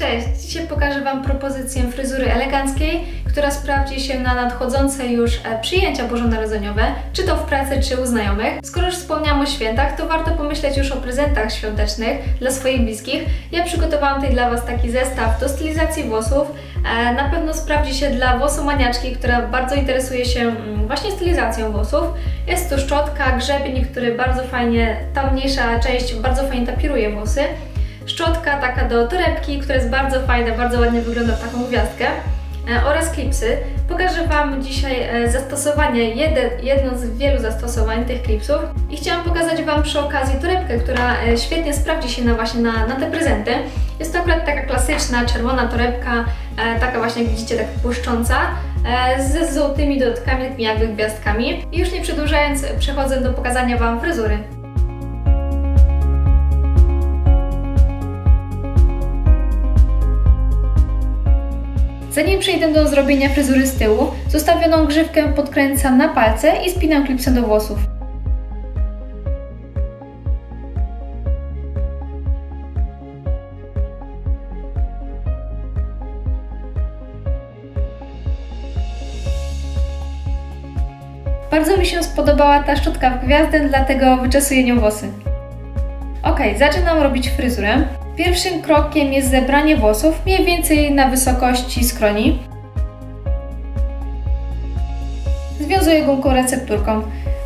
Cześć! Dzisiaj pokażę Wam propozycję fryzury eleganckiej, która sprawdzi się na nadchodzące już e, przyjęcia bożonarodzeniowe, czy to w pracy, czy u znajomych. Skoro już wspomniałam o świętach, to warto pomyśleć już o prezentach świątecznych dla swoich bliskich. Ja przygotowałam tutaj dla Was taki zestaw do stylizacji włosów. E, na pewno sprawdzi się dla włosomaniaczki, która bardzo interesuje się mm, właśnie stylizacją włosów. Jest to szczotka, grzebień, który bardzo fajnie, ta mniejsza część bardzo fajnie tapiruje włosy szczotka taka do torebki, która jest bardzo fajna, bardzo ładnie wygląda w taką gwiazdkę e, oraz klipsy. Pokażę Wam dzisiaj e, zastosowanie, jedno z wielu zastosowań tych klipsów i chciałam pokazać Wam przy okazji torebkę, która e, świetnie sprawdzi się na właśnie na, na te prezenty. Jest to akurat taka klasyczna, czerwona torebka, taka właśnie jak widzicie, tak błyszcząca, ze złotymi dodatkami, jakby gwiazdkami. I już nie przedłużając, przechodzę do pokazania Wam fryzury. Zanim przejdę do zrobienia fryzury z tyłu, zostawioną grzywkę podkręcam na palce i spinam klipsem do włosów. Bardzo mi się spodobała ta szczotka w gwiazdę, dlatego wyczesuję nią włosy. Ok, zaczynam robić fryzurę. Pierwszym krokiem jest zebranie włosów mniej więcej na wysokości skroni. Związuję gumką recepturką.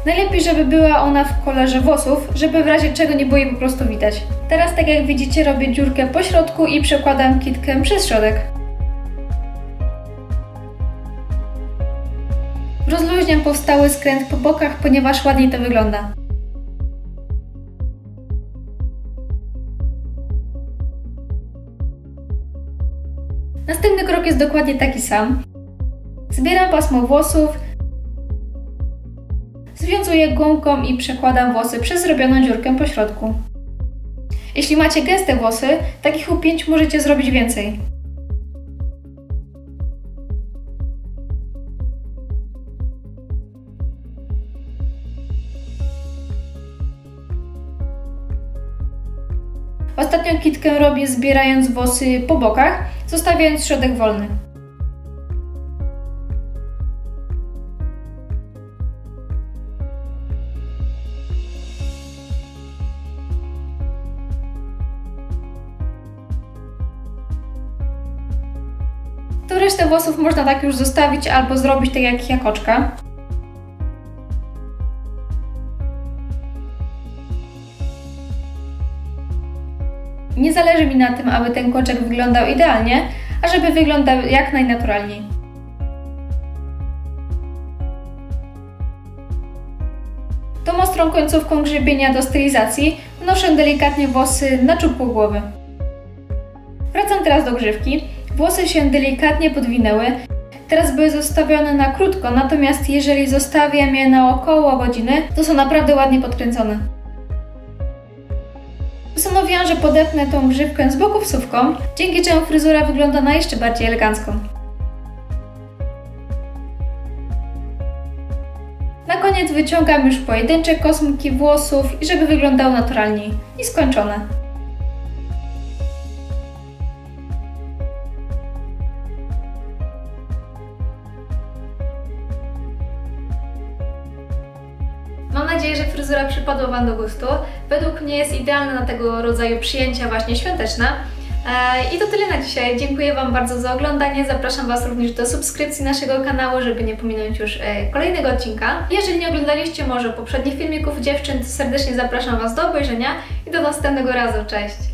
Najlepiej, żeby była ona w kolorze włosów, żeby w razie czego nie było jej po prostu widać. Teraz, tak jak widzicie, robię dziurkę po środku i przekładam kitkę przez środek. Rozluźniam powstały skręt po bokach, ponieważ ładniej to wygląda. Następny krok jest dokładnie taki sam. Zbieram pasmo włosów, związuję gumką i przekładam włosy przez zrobioną dziurkę po środku. Jeśli macie gęste włosy, takich upięć możecie zrobić więcej. Ostatnią kitkę robię zbierając włosy po bokach, zostawiając środek wolny. To resztę włosów można tak już zostawić albo zrobić tak jak jakoczka. Nie zależy mi na tym, aby ten koczek wyglądał idealnie, a żeby wyglądał jak najnaturalniej. Tą ostrą końcówką grzebienia do stylizacji wnoszę delikatnie włosy na czubku głowy. Wracam teraz do grzywki. Włosy się delikatnie podwinęły. Teraz były zostawione na krótko, natomiast jeżeli zostawiam je na około godziny, to są naprawdę ładnie podkręcone. Postanowiłam, że podepnę tą grzywkę z boku wsówką, dzięki czemu fryzura wygląda na jeszcze bardziej elegancką. Na koniec wyciągam już pojedyncze kosmki włosów i żeby wyglądały naturalniej. I skończone. Nadzieję, że fryzura przypadła Wam do gustu. Według mnie jest idealna na tego rodzaju przyjęcia właśnie świąteczne. I to tyle na dzisiaj. Dziękuję Wam bardzo za oglądanie. Zapraszam Was również do subskrypcji naszego kanału, żeby nie pominąć już e, kolejnego odcinka. Jeżeli nie oglądaliście może poprzednich filmików dziewczyn, to serdecznie zapraszam Was do obejrzenia i do następnego razu. Cześć!